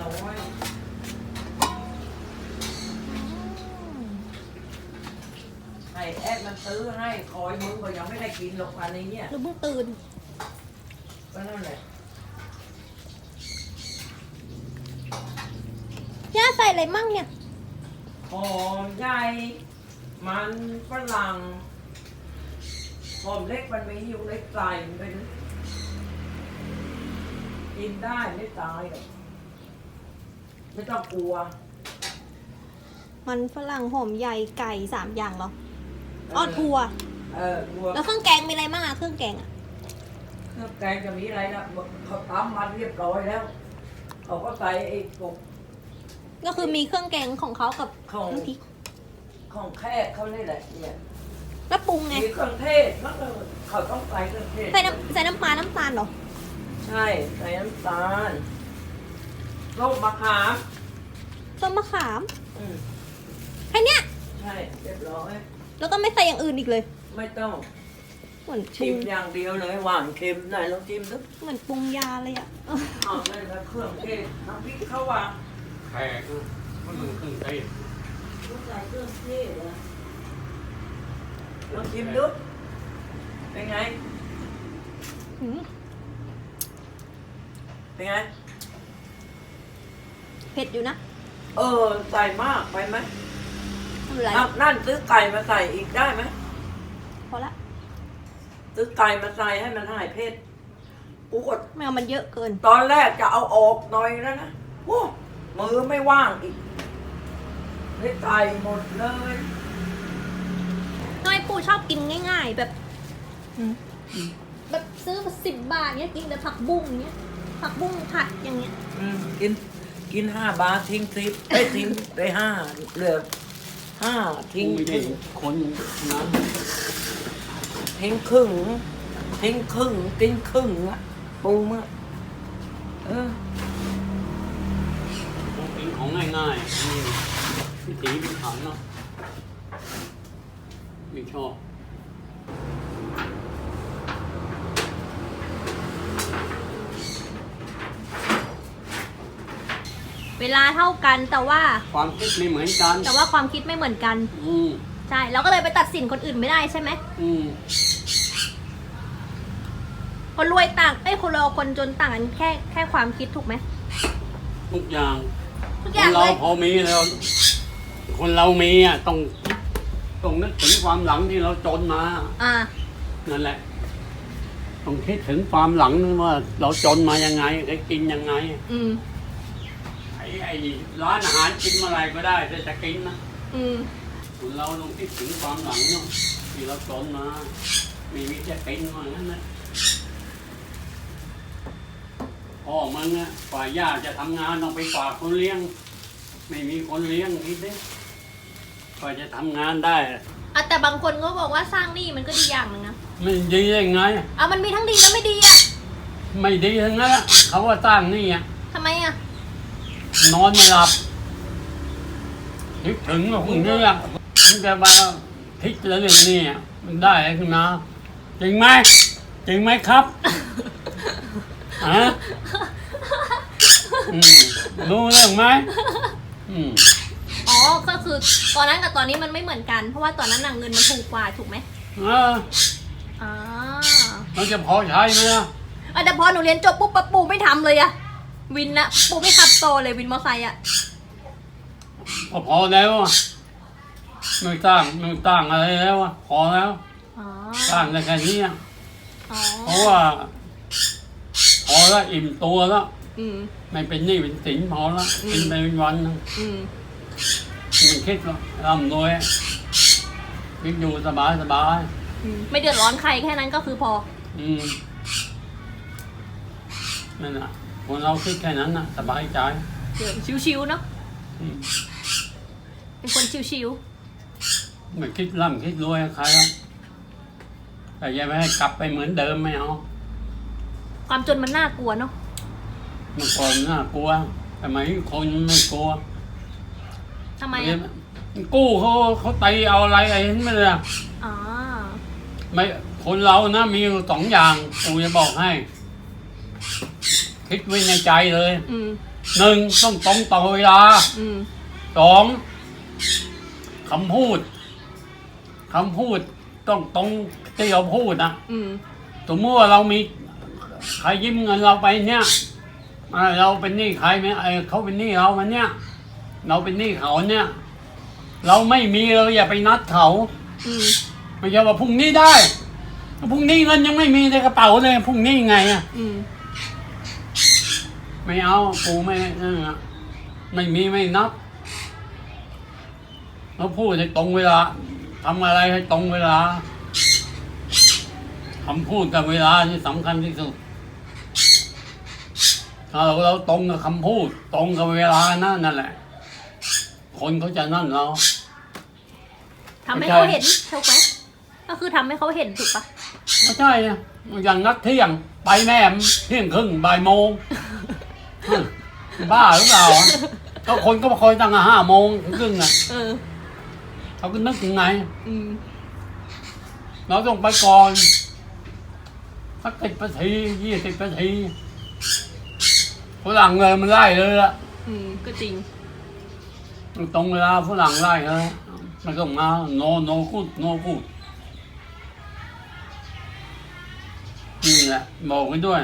ร้อยให้แอดมันซื้อให้คอยมึงก็ยังไม่ได้กินหรอกอันนี้เนี่ยหรือเพิ่งตื่น ก็นั่นแหละย่าใส่อะไรมั่งเนี่ย หอมใหญ่มันฝรั่งหอมเล็กมันมีอยู่เล็กใส่มันไปดูกินได้ไม่ตายหรอก ไม่ต้องกลัว มันฝรั่งหอมใหญ่ไก่สามอย่างเหรออ้อถั่วเออกลัวแล้วเครื่องแกงมีอะไรมั่งอะเครื่องแกงอะเครื่องแกงจะมีอะไรนะเขาตำมันเรียบร้อยแล้วเขาก็ใส่ไอ้กบก็คือมีเครื่องแกงของเขากับของน้ำพริกของแค่เขานี่แหละเนี่ยแล้วปรุงไงมีเครื่องเทศแล้วก็เขาต้องใส่เครื่องเทศใส่น้ำใส่น้ำปลาน้ำตาลเหรอใช่ใส่น้ำตาล โรคมะขามส้มมะขามอืมแค่เนี้ยใช่เรียบร้อยแล้วก็ไม่ใส่อย่างอื่นอีกเลย ไม่ต้องเหมือนปรุชิงมอย่างเดียวเลยหวานเค็มไหนลองชิมดูเหมือนปรุงยาเลยอะเอานั่นแหละเครื่องเทศน้ำพริกเขาว่าแขกมันหนึ่งครึ่งเทศต้องใส่เครื่องเทศเหรอลองชิมดูเป็นไง หืมเป็นไง เผ็ดอยู่นะเออ ใส่มากไปไหมไม่เป็นไรนั่นนั่นซื้อไก่มาใส่อีกได้ไหมพอละซื้อไก่มาใส่ให้มันหายเผ็ดกูกดไม่เอามันเยอะเกิน ตอนแรกจะเอาออกหน่อยแล้วนะโอ้มือไม่ว่างอีกเลยไก่หมดเลยทำไมปู่ชอบกินง่าย ๆ แบบแบบซื้อสิบบาทเนี้ยกินแต่ผักบุ้งเนี้ยผักบุ้งผัดอย่างเงี้ย อืมกิน กินห้าบาททิ้งสิบไอ้ทิ้งไปห้าเหลือห้าทิ้งไม่คได้คนนะทิ้งครึ่งทิ้งครึ่งกินครึ่งอะปูมะเออเป็นของง่ายๆนี่พิถีพิถันเนาะไม่ชอบ เวลาเท่ากันแต่ว่าความคิดไม่เหมือนกัน แต่ว่าความคิดไม่เหมือนกัน อืมใช่เราก็เลยไปตัดสินคนอื่นไม่ได้ใช่ไหมอืมคนรวยต่างเอ้ยคนรวยกับคนจนต่างกันแค่แค่ความคิดถูกไหมทุกอย่างทุกคอย่างนเลเรายพอมีแล้ว คนเรามีอะต้องต้องนึกถึงความหลังที่เราจนมา อ่า นั่นแหละ ต้องคิดถึงความหลังนึงว่า เราจนมายังไงได้กินยังไง อืม ไอ้ไอ้ร้านอาหารกินเมื่อไหรก็ได้แต่จะกินนะอืมคนเราต้องคิดถึงความหลังเนาะที่เราจนมาไม่มีจะกินว่างั้นนะพ่อมึงอะฝ่ายญาติจะทำงานต้องไปฝากคนเลี้ยง ไม่มีคนเลี้ยงคิดดิกว่าจะทำงานได้ อะแต่บางคนก็บอกว่าสร้างหนี้มันก็ดีอย่างหนึงนะไม่ดียังไง อะมันมีทั้งดีและไม่ดีอะไม่ดีทั้งนั้นอะเขาว่าสร้างหนี่อะทำไมอะ นอนไม่หลับคิดถึงว่าพรุ่งนี้อะถึงจะมาคิดเรื่องนี้อะมันได้อะไรขึ้นมาจริงไหมจริงไหมครับฮะอืมรู้เรื่องไหมอืมอ๋อ ก็คือตอนนั้นกับตอนนี้มันไม่เหมือนกัน เพราะว่าตอนนั้นน่ะเงินมันถูกกว่าถูกไหมเอออ่ามันจะพอใช้ไหมล่ะอะแต่พอหนูเรียนจบปุ๊บปะปู่ไม่ทำเลยอะ วินนะปู่ไม่ขับโตอเลยวินมอไซค์อะก็พอแล้วอะไม่ตั้งไม่ตั้งอะไรแล้วอะพอแล้วอ๋อตั้งได้แค่นี้อะอ๋อเพราะว่า พอแล้วอิ่มตัวแล้วอืมไม่เป็นหนี้เป็นสินพอแล้วอืมกินไปเป็นวันหนึ่งอืมมันคิดว่าร่ำรวยคิดอยู่สบายสบายอืมไม่เดือดร้อนใครแค่นั้นก็คือพอ อืมนั่นน่ะ คนเราคิดแค่นั้นน่ะสบายใจเดี๋ยวชิวๆเนาะอืมเป็นคนชิวไม่คิดร่ำคิดรวยกับใครแล้วแต่อยังไม่ให้กลับไปเหมือนเดิมไม่เอาๆความจนมันน่ากลัวเนาะเมื่อก่อนน่ากลัวสมัยนี้คนไม่กลัวทำไมอะกู้เขาเขาตีเอาอะไรอะไรเห็นไหมล่ะ อ๋อ ไม่คนเรานะมีอยู่สองอย่างกูจะบอกให้ คิดไว้ในใจเลยอืมหนึ่งต้องตรงต่อเวลาอืมสองคำพูดคำพูดต้องตรงที่เราพูดนะอืมสมมติว่าเรามีใครยิ้มเงินเราไปเนี่ยอ่าเราเป็นหนี้ใครไหมไอ้เขาเป็นหนี้เรามันเนี่ย เราเป็นหนี้เขาเนี่ย เราไม่มีเราอย่าไปนัดเขาอืมไม่ใช่ว่าพรุ่งนี้ได้พรุ่งนี้เงินยังไม่มีในกระเป๋าเลยพรุ่งนี้ไงอะอืม ไม่เอาปูไม่นั่นอะไม่มีไม่นับเราพูดให้ตรงเวลาทำอะไรให้ตรงเวลาคำพูดกับเวลาที่สำคัญที่สุดถ้าเราเราตรงกับคำพูด ตรงกับเวลานั่นนั่นแหละ คนเขาจะนั่นเราทำให้เขาเห็นถูกไหมก็คือทำให้เขาเห็นถูกปะไม่ใช่นะอย่างนัดเที่ยง ไปแม่มเที่ยงครึ่งบ่ายโมง บ้าหรือเปล่าอะก็คนก็มาคอยตั้งแต่ห้าโมงครึ่งอะเออ เขาก็นึกยังไง อืม เราต้องไปก่อนสักสิบนาทียี่สิบนาทีฝรั่งเลยมันไล่เลยละอืม ก็จริง ตรงเวลาฝรั่งไล่เลยไม่ต้องมาโนโนพูดโนพูดนี่แหละบอกไว้ด้วย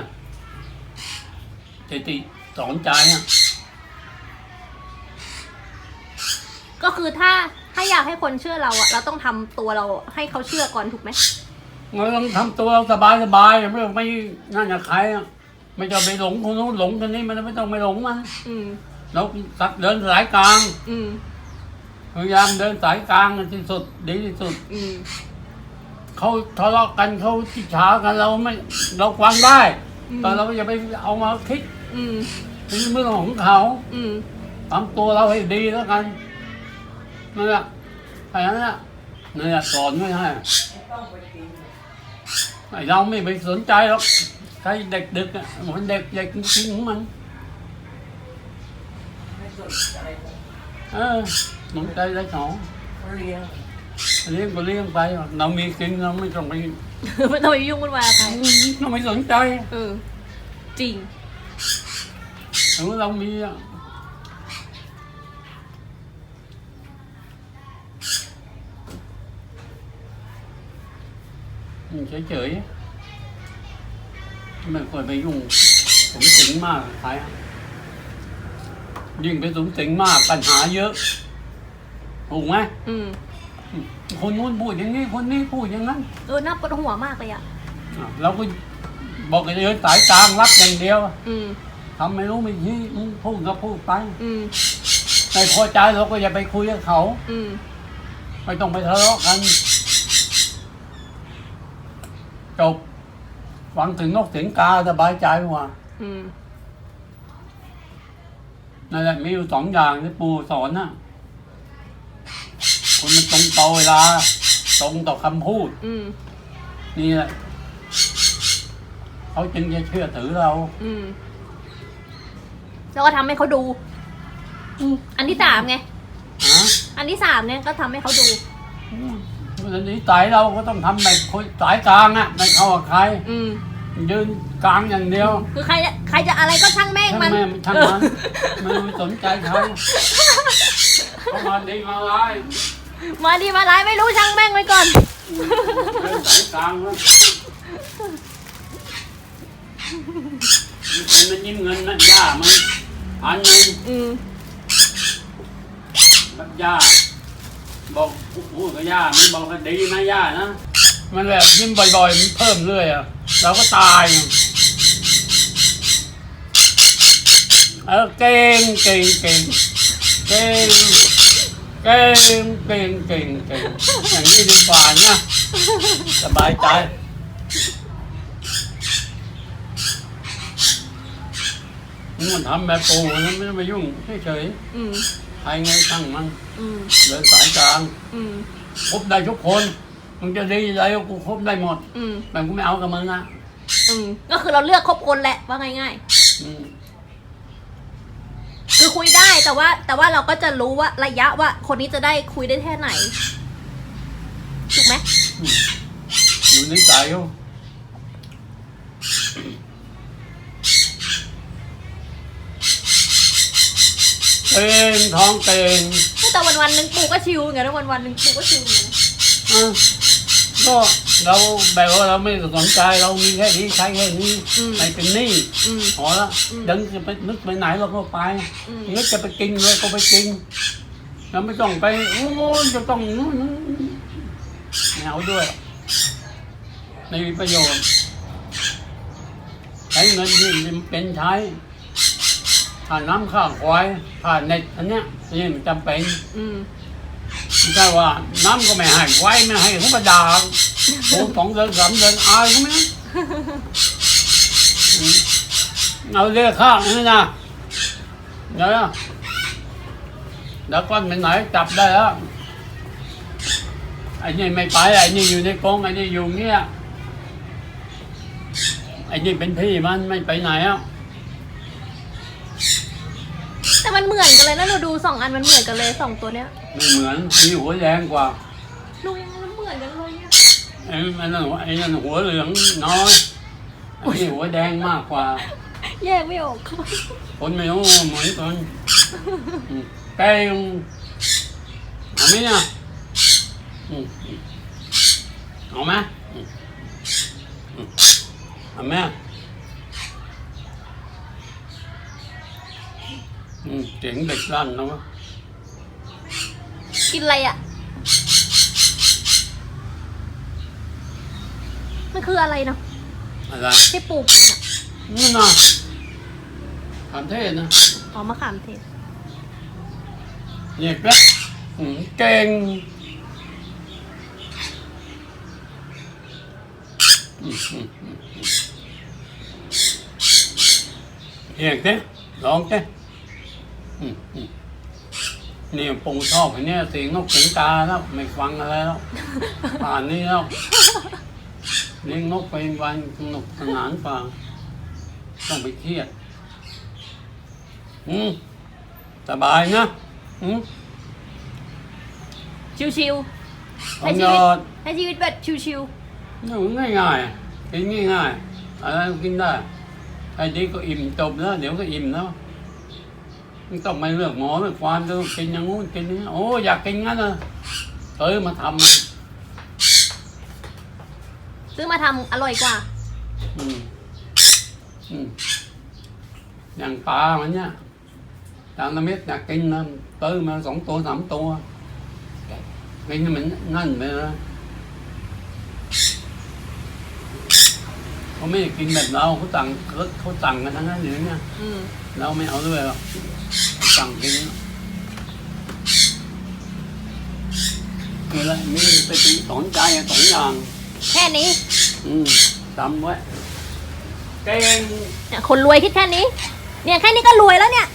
เจติ สอนใจอะก็คือถ้าถ้าอยากให้คนเชื่อเราอะเราต้องทำตัวเราให้เขาเชื่อก่อนถูกไหมเราต้องทำตัวสบายสบายๆไม่ต้องไม่นั่นกับใครอะไม่จะไปหลงคนนู้นหลงคนนี้มันไม่ต้องไปหลงมันอืม เราตัดเดินสายกลางอืม พยายามเดินสายกลางที่สุดดีที่สุด อืม เขาทะเลาะกันเขาทิฉากันเราไม่เราฟังได้ อืม แต่เราอย่าไปเอามาคิด อืมเป็นเรื่องของเขาอืมทำตัวเราให้ดีแล้วกันนั่นแหละแค่นั้นแหละนั่นแหละสอนไม่ให้ไม่ต้องไปกินไอ้เราไม่ไปสนใจหรอกใครเด็กดึกอะมันเด็กเด็กจริงๆของมันไม่สนใจผมเออสนใจได้สองเขาเลี้ยงเลี้ยงก็เลี้ยงไปเรามีกินเราไม่ต้องไปไม่ต้องไปยุ่งวุ่นวายกับใครเราไม่สนใจเออจริง ถึงเรามีอะเฉยๆไม่ควรไปยุ่งสมสิงมากกับใครอะยิ่งไปสมสิงมากปัญหาเยอะถูกไหมอืมคนนู้นพูดอย่างนี้คนนี้พูดอย่างนั้นเออน่าปวดหัวมากเลยอะอะเราก็บอกให้เดินสายกลางรับอย่างเดียว อืม ทำไม่รู้ไม่ชี้มึงพูดก็พูดไปอืมไม่พอใจเราก็อย่าไปคุยกับเขา อืมไม่ต้องไปทะเลาะกันจบฟังถึงนกถึงกาสบายใจกว่าอืมนั่นแหละมีอยู่สองอย่างที่ปู่สอนนะคนมันตรงต่อเวลา ตรงต่อคำพูด อืมนี่แหละเขาจึงจะเชื่อถือเรา อืม แล้วก็ทำให้เขาดูอืมอันที่สามไงฮะอันที่สามเนี่ยก็ทำให้เขาดูวันนี้สายเราก็ต้องทำแบบคนสายกลางอะไม่เข้ากับใครอืมยืนกลางอย่างเดียว คือใครจะใครจะอะไรก็ช่างแม่งช่างมันแม่มันช่างมันไม่สนใจใครเขามาดีมาร้ายมาดีมาร้ายไม่รู้ช่างแม่งไว้ก่อนเดินสายกลางแล้วมีคนมันยิ้มเงินนะย่ามัน พันหนึ่งอืมกับย่าบอกพูดกับย่ามันบอกว่าดีนะย่านะ มันแบบยิ้มบ่อยๆมันเพิ่มเรื่อยอะเราก็ตาย เออเก่งเก่งเก่งเก่งเก่งเก่งเก่งเก่งอย่างนี้ดีกว่านะสบายใจ มันทำแบบปูนะไม่ต้องไปยุ่งเฉยอืมๆใครไงช่างมันอืมเดินสายกลางอืมคบได้ทุกคนมึงจะดีอะไรกูคบได้หมดอืมแต่กูไม่เอากับมึงอะอืมก็คือเราเลือกคบคนแหละว่าง่าย อืมๆ คือคุยได้แต่ว่า แต่ว่าเราก็จะรู้ว่าระยะว่าคนนี้จะได้คุยได้แค่ไหนถูกไหม อยู่ในใจเขา เองท้องเต็งแต่วันวันๆหนึ่งปูก็ชิวไงแล้ววันวันๆหนึ่งปูก็ชิวไงอะก็เราแบบว่าเราไม่สนใจเรามีแค่นี้ใช้แค่นี้ไม่เป็นหนี้อืม พอละยังจะไปนึกไปไหนเราก็ไปอืม นึกจะไปกินเลยก็ไปกินเราไม่ต้องไปโอ้ยจะต้องนู่นไม่เอาด้วยไม่มีประโยชน์ใช้เงินที่มันเป็นใช้ ค่าน้ำค่าควายค่าเน็ตอันเนี้ยนี่มันจำเป็นอืมไม่ใช่ว่าน้ำก็ไม่ให้ไว้ไม่ให้เขามาด่าโอ้สองเดือนสามเดือนอายเขาไหมอืมเอาเรียกข้างนี่นะเดี๋ยวนะเดี๋ยวก้อนไปไหนจับได้แล้วไอ้นี่ไม่ไปไอ้นี่อยู่ในกรงไอ้นี่อยู่เงี้ยไอ้นี่เป็นพี่มันไม่ไปไหนอะ แต่ มันเหมือนกันเลยนะหนูดูสองอันมันเหมือนกันเลยสองตัวเนี้ยไม่เหมือนมีหัวแดงกว่าดูยังไงมันเหมือนกันเลยเนี่ยไอ้ไอ้นั่นหัวไอ้นั่นหัวเหลืองน้อยไอ้นี่หัวแดงมากกว่า แยกไม่ออกคนไม่รู้เหมือนกันอืมแกงเอาไหมเนี่ยอืมเอาไหมอืมอืมเอาไหม อืมเจ๋งเด็กลั่นนะวะกินอะไรอะ มันคืออะไรเนาะอะไรที่ปู่กินอะนี่นะทำเทศนะอ๋อมะขามเทศ เนี่ยแป๊ะอืมเก่งอืมอืมอืมอืมเรียกเด้ร้องเด้อืมอืม นี่ปูชอบอันเนี้ยเสียงนกเสียงกาแล้วไม่ฟังอะไรแล้วป่านนี้แล้วเลี้ยงนกไปวันสนุกสนานฟังต้องไปเครียดอืมสบายนะอืมชิวๆทใช้ำชียวิตอดใช้ชีวิตแบบชิวนี่ง่ายง่ายๆกินง่ายง่ายๆอะไรก็กินได้ไอ้นี้ก็อิ่มจบแล้ว เดี๋ยวก็อิ่มแล้ว ไม่ต้องไปเลือกหมอเลือกความจะกินอย่างงู้นกินอย่างนี้โอ้อยากกินงั้นเลยเอ้ยมาทำมันๆซื้อมาทำอร่อยกว่า อืมอืมอย่างปลามันเนี่ยจางน้ำเม็ดอยากกินนะเติมมาสองตัวสามตัวกินให้มันนั่นไปนะเขาไม่ได้กินแบบเราเขาสั่งเขาเขาสั่งกันทั้งนั้นอย่างเนี้ย อืม เราไม่เอาด้วยหรอกสั่งกินคืออะไรมีไปถึงสอนใจสองอย่าง แค่นี้ อืมจำไว้เก่ง เนี่ยคนรวยคิดแค่นี้ เนี่ยแค่นี้ก็รวยแล้วเนี่ย